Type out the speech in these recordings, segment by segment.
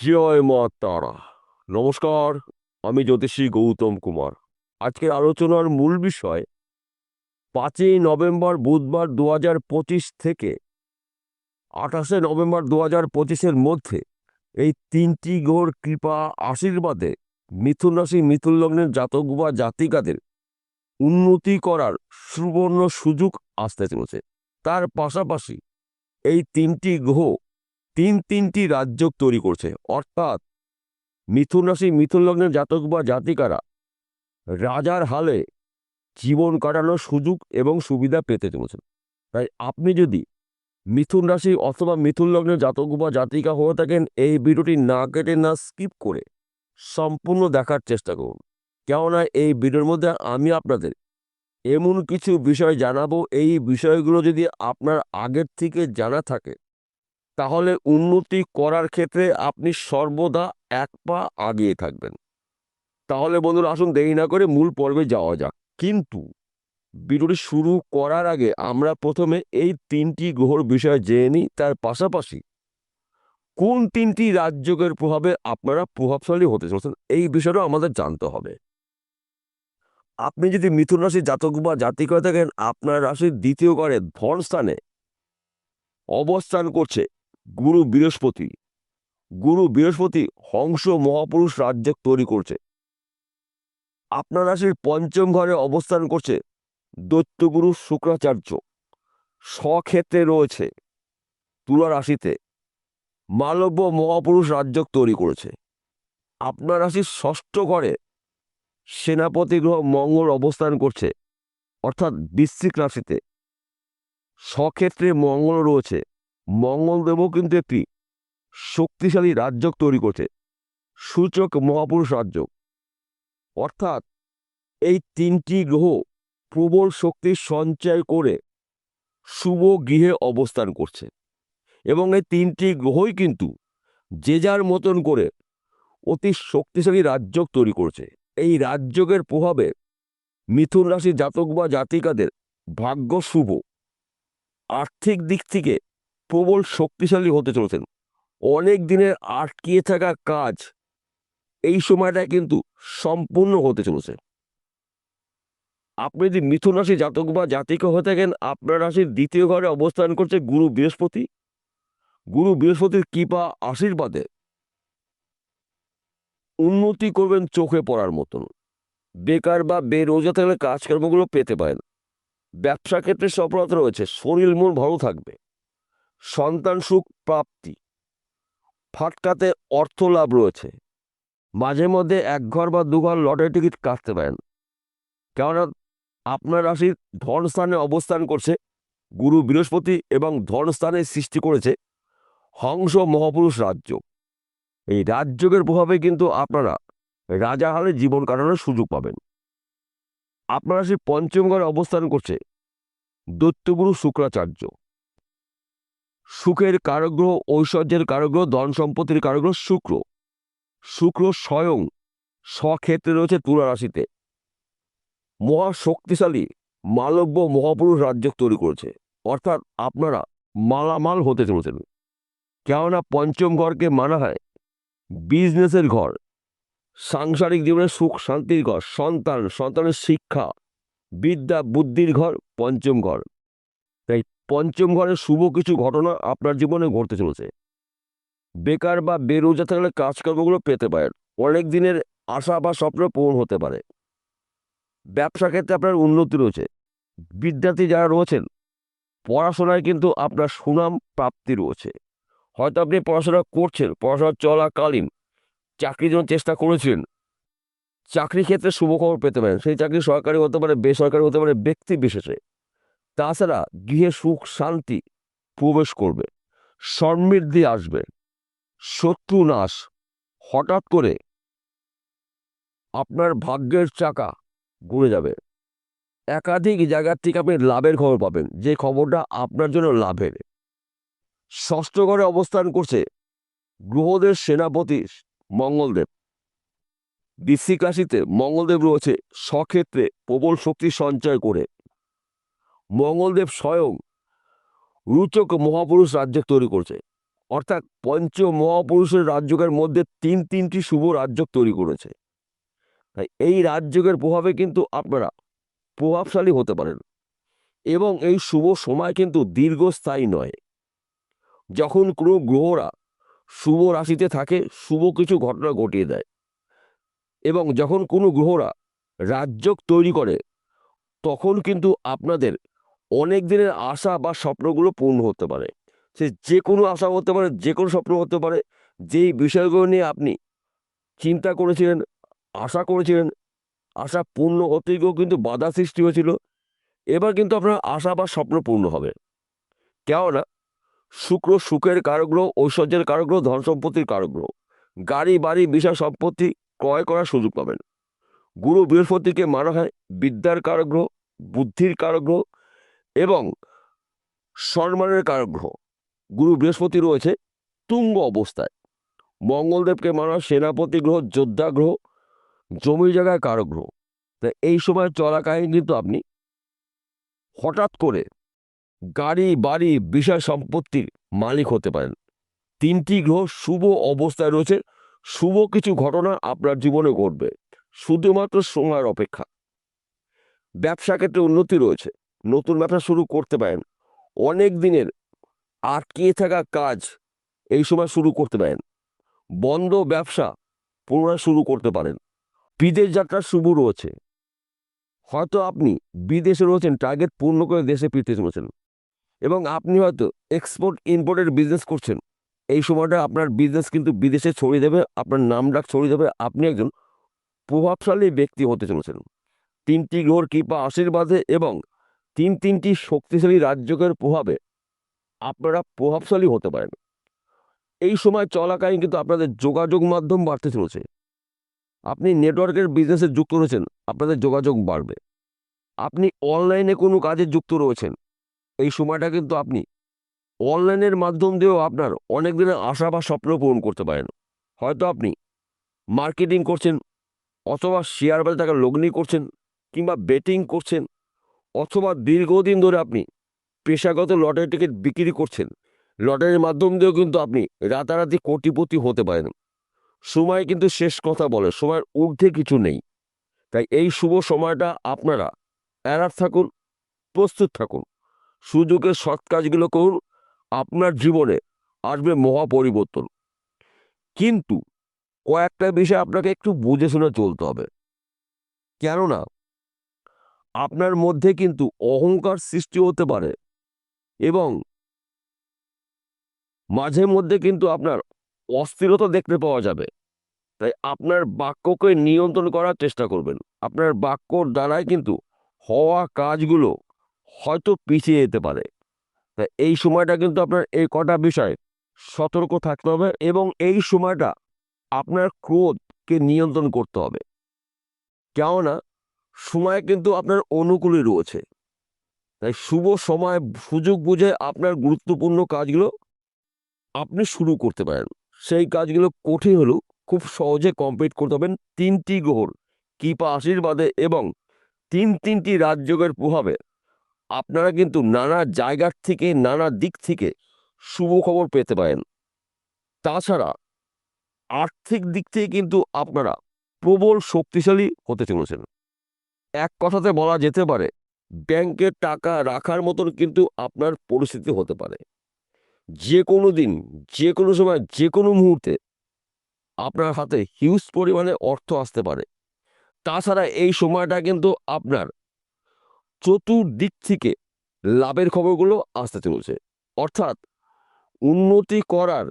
জয় মা তারা। নমস্কার, আমি জ্যোতিষী গৌতম কুমার। আজকের আলোচনার মূল বিষয়, পাঁচই নভেম্বর বুধবার দু থেকে আঠাশে নভেম্বর দু হাজার পঁচিশের মধ্যে এই তিনটি গ্রহর কৃপা আশীর্বাদে মিথুন রাশি মিথুন লগ্নের জাতক বা জাতিকাদের উন্নতি করার সুবর্ণ সুযোগ আসতে চলেছে। তার পাশাপাশি এই তিনটি গ্রহ তিন তিনটি রাজ্য তৈরি করছে। অর্থাৎ মিথুন রাশি, মিথুন লগ্নের জাতক বা জাতিকারা রাজার হালে জীবন কাটানোর সুযোগ এবং সুবিধা পেতে চলেছেন। তাই আপনি যদি মিথুন রাশি অথবা মিথুন লগ্নের জাতক বা জাতিকা হয়ে থাকেন, এই ভিডিওটি না কেটে না স্কিপ করে সম্পূর্ণ দেখার চেষ্টা করুন। কেননা এই ভিডিওর মধ্যে আমি আপনাদের এমন কিছু বিষয় জানাব। এই বিষয়গুলো যদি আপনার আগের থেকে জানা থাকে তাহলে উন্নতি করার ক্ষেত্রে আপনি সর্বদা এক পা আগিয়ে থাকবেন। তাহলে বন্ধুরা আসুন দেরি না করে মূল পর্বে যাওয়া যাক। কিন্তু ভিডিওটি শুরু করার আগে আমরা প্রথমে এই তিনটি গ্রহর বিষয়ে জেনে নিই। তার পাশাপাশি কোন তিনটি রাজ্যের প্রভাবে আপনারা প্রভাবশালী হতে চলেছেন এই বিষয়টাও আমাদের জানতে হবে। আপনি যদি মিথুন রাশির জাতক বা জাতিক হয়ে থাকেন, আপনার রাশির দ্বিতীয় ঘরে ধন স্থানে অবস্থান করছে। গুরু বৃহস্পতি। গুরু বৃহস্পতি হংস মহাপুরুষ রাজ্য তৈরি করছে। আপনার রাশির পঞ্চম ঘরে অবস্থান করছে দৈত্যগুরু শুক্রাচার্য। স্বক্ষেত্রে রয়েছে তুলা রাশিতে মালব্য মহাপুরুষ রাজ্য তৈরি করেছে। আপনার রাশির ষষ্ঠ ঘরে সেনাপতি গ্রহ মঙ্গল অবস্থান করছে, অর্থাৎ বৃশ্চিক রাশিতে। স্বক্ষেত্রে মঙ্গল রয়েছে মঙ্গলদেবও কিন্তু একটি শক্তিশালী রাজ্য তৈরি করছে, সূচক মহাপুরুষ রাজ্য অর্থাৎ এই তিনটি গ্রহ প্রবল শক্তি সঞ্চয় করে শুভ গৃহে অবস্থান করছে এবং এই তিনটি গ্রহই কিন্তু যে যার মতন করে অতি শক্তিশালী রাজ্য তৈরি করছে। এই রাজ্যের প্রভাবে মিথুন রাশি জাতক বা জাতিকাদের ভাগ্য শুভ। আর্থিক দিক থেকে প্রবল শক্তিশালী হতে চলেছেন। অনেক দিনের আটকিয়ে থাকা কাজ এই সময়টায় কিন্তু সম্পূর্ণ হতে চলেছে। আপনি যদি মিথুন রাশি জাতক বা জাতিক হয়ে থাকেন, আপনার রাশির দ্বিতীয় ঘরে অবস্থান করছে গুরু বৃহস্পতি। গুরু বৃহস্পতির কৃপা আশীর্বাদে উন্নতি করবেন চোখে পড়ার মতন। বেকার বা বেরোজা থাকলে কাজকর্মগুলো পেতে পারেন। ব্যবসা ক্ষেত্রে সফলতা রয়েছে, শরীর মন ভালো থাকবে। সন্তান সুখ প্রাপ্তি। ফাটকাতে অর্থ লাভ রয়েছে। মাঝে মধ্যে এক ঘর বা দুঘর লটারি টিকিট কাটতে পারেন। কেননা আপনার রাশির ধন স্থানে অবস্থান করছে, গুরু বৃহস্পতি এবং ধন স্থানে সৃষ্টি করেছে হংস মহাপুরুষ রাজ্য। এই রাজযোগের প্রভাবে কিন্তু আপনারা রাজা হালে জীবন কাটানোর সুযোগ পাবেন। আপনার রাশি পঞ্চম ঘরে অবস্থান করছে দৈত্যগুরু শুক্রাচার্য। সুখের কারগ্রহ ঐশ্বর্যের কারগ্রহ, ধন সম্পত্তির কারগ্রহ শুক্র। শুক্র স্বয়ং স্বক্ষেত্রে রয়েছে তুলা রাশিতে। মহা শক্তিশালী, মালব্য মহাপুরুষ রাজ্য তৈরি করেছে। অর্থাৎ আপনারা মালামাল হতে চলেছেন। কেননা পঞ্চম ঘরকে মানা হয়, বিজনেসের ঘর। সাংসারিক জীবনের সুখ, শান্তির ঘর, সন্তান, সন্তানের শিক্ষা, বিদ্যা, বুদ্ধির ঘর, পঞ্চম ঘর তাই পঞ্চম ঘরের শুভ কিছু ঘটনা আপনার জীবনে ঘটতে চলেছে। বেকার বা বেরোজা থাকলে কাজকর্মগুলো পেতে পারেন। অনেক দিনের আশা বা স্বপ্ন পূরণ হতে পারে। ব্যবসা ক্ষেত্রে আপনার উন্নতি রয়েছে। বিদ্যার্থী যারা রয়েছেন, পড়াশোনায় কিন্তু আপনার সুনাম প্রাপ্তি রয়েছে। হয়তো আপনি পড়াশোনা করছেন, পড়াশোনা চলাকালীন চাকরির জন্য চেষ্টা করেছিলেন। চাকরি ক্ষেত্রে শুভ খবর পেতে পারেন। সেই চাকরি সরকারি হতে পারে, বেসরকারি হতে পারে, ব্যক্তি বিশেষে। তাছাড়া গৃহে সুখ, শান্তি প্রবেশ করবে সমৃদ্ধি আসবে, শত্রু নাশ। হঠাৎ করে আপনার ভাগ্যের চাকা ঘুরে যাবে। একাধিক জায়গার থেকে আপনি লাভের খবর পাবেন, যে খবরটা আপনার জন্য লাভের। ষষ্ঠ ঘরে অবস্থান করছে গ্রহদের সেনাপতি মঙ্গলদেব। বৃশ্চিক রাশিতে মঙ্গলদেব রয়েছে, স্বক্ষেত্রে প্রবল শক্তি সঞ্চয় করে। মঙ্গলদেব স্বয়ং রুচক মহাপুরুষ রাজ্য তৈরি করছে। অর্থাৎ পঞ্চ মহাপুরুষের রাজযোগের মধ্যে তিন তিনটি শুভ রাজ্য তৈরি করেছে। তাই এই রাজযোগের প্রভাবে কিন্তু আপনারা প্রভাবশালী হতে পারেন এবং এই শুভ সময় কিন্তু দীর্ঘস্থায়ী নয়। যখন কোনো গ্রহরা শুভ রাশিতে থাকে, শুভ কিছু ঘটনা ঘটিয়ে দেয় এবং যখন কোনো গ্রহরা রাজযোগ তৈরি করে, তখন কিন্তু আপনাদের অনেক দিনের আশা বা স্বপ্নগুলো পূর্ণ হতে পারে। সে যে কোনো আশা হতে পারে যে কোনো স্বপ্ন হতে পারে, যেই বিষয়গুলো নিয়ে আপনি চিন্তা করেছিলেন, আশা করেছিলেন, আশা পূর্ণ হতে গিয়েও কিন্তু বাধা সৃষ্টি হয়েছিল, এবার কিন্তু আপনার আশা বা স্বপ্ন পূর্ণ হবে। কেননা, শুক্র সুখের কারগ্রহ, ঐশ্বর্যের কারগ্রহ, ধন সম্পত্তির কারগ্রহ। গাড়ি, বাড়ি, বিষয়, সম্পত্তি ক্রয় করার সুযোগ পাবেন। গুরু বৃহস্পতিকে মানা হয় বিদ্যার কারগ্রহ, বুদ্ধির কারগ্রহ এবং সম্মানের কারগ্রহ। গুরু বৃহস্পতি রয়েছে তুঙ্গ অবস্থায়। মঙ্গলদেবকে মানা সেনাপতি গ্রহ, যোদ্ধা গ্রহ, জমি জায়গায় কারগ্রহ। তা এই সময় চলাকালীন কিন্তু আপনি হঠাৎ করে গাড়ি, বাড়ি, বিষয় সম্পত্তির মালিক হতে পারেন। তিনটি গ্রহ শুভ অবস্থায় রয়েছে। শুভ কিছু ঘটনা আপনার জীবনে ঘটবে। শুধুমাত্র সময়ের অপেক্ষা। ব্যবসা ক্ষেত্রে উন্নতি রয়েছে। নতুন ব্যবসা শুরু করতে পারেন। অনেক দিনের আটকিয়ে থাকা কাজ এই সময় শুরু করতে পারেন। বন্ধ ব্যবসা পুনরায় শুরু করতে পারেন। বিদেশ যাত্রার শুভ রয়েছে। হয়তো আপনি বিদেশে রয়েছেন টার্গেট পূর্ণ করে দেশে ফিরতে চলেছেন এবং আপনি হয়তো এক্সপোর্ট ইম্পোর্টের বিজনেস করছেন। এই সময়টা আপনার বিজনেস কিন্তু বিদেশে ছড়িয়ে দেবে, আপনার নাম ডাক ছড়িয়ে দেবে, আপনি একজন প্রভাবশালী ব্যক্তি হতে চলেছেন। তিনটি গ্রহর কৃপা আশীর্বাদে এবং তিন তিনটি শক্তিশালী রাজ্যকের প্রভাবে আপনারা প্রভাবশালী হতে পারেন। এই সময় চলাকালীন কিন্তু আপনাদের যোগাযোগ মাধ্যম বাড়তে চলেছে। আপনি নেটওয়ার্কের বিজনেসে যুক্ত রয়েছেন, আপনাদের যোগাযোগ বাড়বে। আপনি অনলাইনে কোনো কাজে যুক্ত রয়েছেন, এই সময়টা কিন্তু আপনি অনলাইনের মাধ্যম দিয়েও আপনার অনেক দিনের আশা বা স্বপ্ন পূরণ করতে পারেন। হয়তো আপনি মার্কেটিং করছেন, অথবা শেয়ার বাজার টাকা লগ্নি করছেন, কিংবা বেটিং করছেন অথবা দীর্ঘদিন ধরে আপনি পেশাগত লটারি টিকিট বিক্রি করছেন, লটারির মাধ্যম দিয়েও কিন্তু আপনি রাতারাতি কোটিপতি হতে পারেন। সময় কিন্তু শেষ কথা বলে, সময়ের ঊর্ধ্বে কিছু নেই। তাই এই শুভ সময়টা আপনারা অ্যালার্ট থাকুন, প্রস্তুত থাকুন। সুযোগের সৎ কাজগুলো করুন, আপনার জীবনে আসবে মহা পরিবর্তন। কিন্তু কয়েকটা বিষয় আপনাকে একটু বুঝে শুনে চলতে হবে। কেননা আপনার মধ্যে কিন্তু অহংকার সৃষ্টি হতে পারে এবং মাঝে মধ্যে কিন্তু আপনার অস্থিরতা দেখতে পাওয়া যাবে। তাই আপনার বাক্যকে নিয়ন্ত্রণ করার চেষ্টা করবেন। আপনার বাক্যর দ্বারাই কিন্তু হওয়া কাজগুলো হয়তো পিছিয়ে যেতে পারে। তাই এই সময়টা কিন্তু আপনার এই কটা বিষয় সতর্ক থাকতে হবে এবং এই সময়টা আপনার ক্রোধকে নিয়ন্ত্রণ করতে হবে। কেননা সময় কিন্তু আপনার অনুকূলে রয়েছে। তাই শুভ সময়, সুযোগ বুঝে আপনার গুরুত্বপূর্ণ কাজগুলো আপনি শুরু করতে পারেন। সেই কাজগুলো কঠিন হলেও খুব সহজে কমপ্লিট করতে পারবেন। তিনটি গ্রহর কৃপা আশীর্বাদে এবং তিন তিনটি রাজযোগের প্রভাবে আপনারা কিন্তু নানা জায়গার থেকে, নানা দিক থেকে শুভ খবর পেতে পারেন। তাছাড়া আর্থিক দিক থেকে কিন্তু আপনারা প্রবল শক্তিশালী হতে চলেছেন। এক কথাতে বলা যেতে পারে, ব্যাংকে টাকা রাখার মতন কিন্তু আপনার পরিস্থিতি হতে পারে। যে কোনো দিন যে কোনো সময় যে কোনো মুহূর্তে আপনার হাতে হিউজ পরিমাণে অর্থ আসতে পারে। তাছাড়া এই সময়টা কিন্তু আপনার চতুর্দিক থেকে লাভের খবরগুলো আসতে চলেছে। অর্থাৎ উন্নতি করার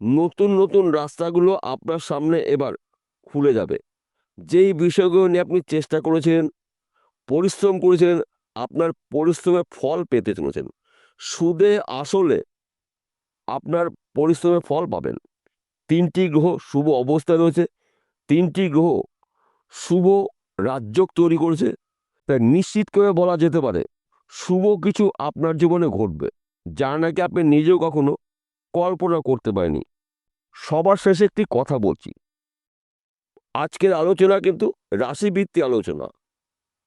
নতুন নতুন রাস্তাগুলো আপনার সামনে এবার খুলে যাবে। যেই বিষয়গুলো নিয়ে আপনি চেষ্টা করেছিলেন, পরিশ্রম করেছিলেন, আপনার পরিশ্রমের ফল পেতে চলেছেন। সুদে আসলে আপনার পরিশ্রমের ফল পাবেন। তিনটি গ্রহ শুভ অবস্থায় রয়েছে, তিনটি গ্রহ শুভ রাজ্যক তৈরি করেছে। তাই নিশ্চিত করে বলা যেতে পারে, শুভ কিছু আপনার জীবনে ঘটবে, যা নাকি আপনি নিজেও কখনো কল্পনা করতে পারেনি সবার শেষে একটি কথা বলছি আজকের আলোচনা কিন্তু রাশিভিত্তিক আলোচনা।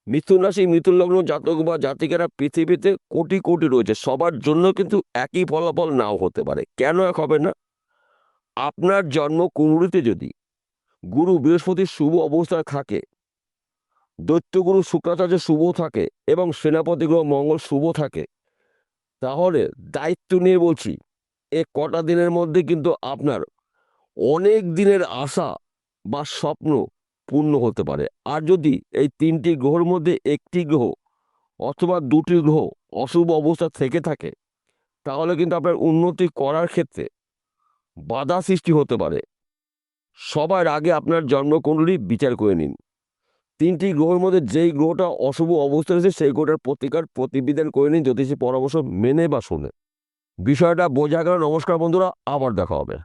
মিথুন রাশি, মিথুন লগ্ন জাতক বা জাতিকারা পৃথিবীতে কোটি কোটি রয়েছে, সবার জন্য কিন্তু একই ফলাফল নাও হতে পারে। কেন এক হবে না? আপনার জন্ম কুণ্ডলিতে যদি গুরু বৃহস্পতির শুভ অবস্থায় থাকে, দৈত্যগুরু শুক্রাচার্য শুভ থাকে এবং সেনাপতি গ্রহ মঙ্গল শুভ থাকে, তাহলে দায়িত্ব নিয়ে বলছি, এ কটা দিনের মধ্যে কিন্তু আপনার অনেক দিনের আশা বা স্বপ্ন পূর্ণ হতে পারে। আর যদি এই তিনটি গ্রহের মধ্যে একটি গ্রহ অথবা দুটি গ্রহ অশুভ অবস্থা থেকে থাকে, তাহলে কিন্তু আপনার উন্নতি করার ক্ষেত্রে বাধা সৃষ্টি হতে পারে। সবার আগে আপনার জন্মকুণ্ডলী বিচার করে নিন। তিনটি গ্রহের মধ্যে যেই গ্রহটা অশুভ অবস্থা রয়েছে, সেই গ্রহটার প্রতিকার, প্রতিবিধান করে নিন জ্যোতিষী পরামর্শ মেনে বা শুনে। বিষয়টা বোঝা গেল। নমস্কার বন্ধুরা, আবার দেখা হবে।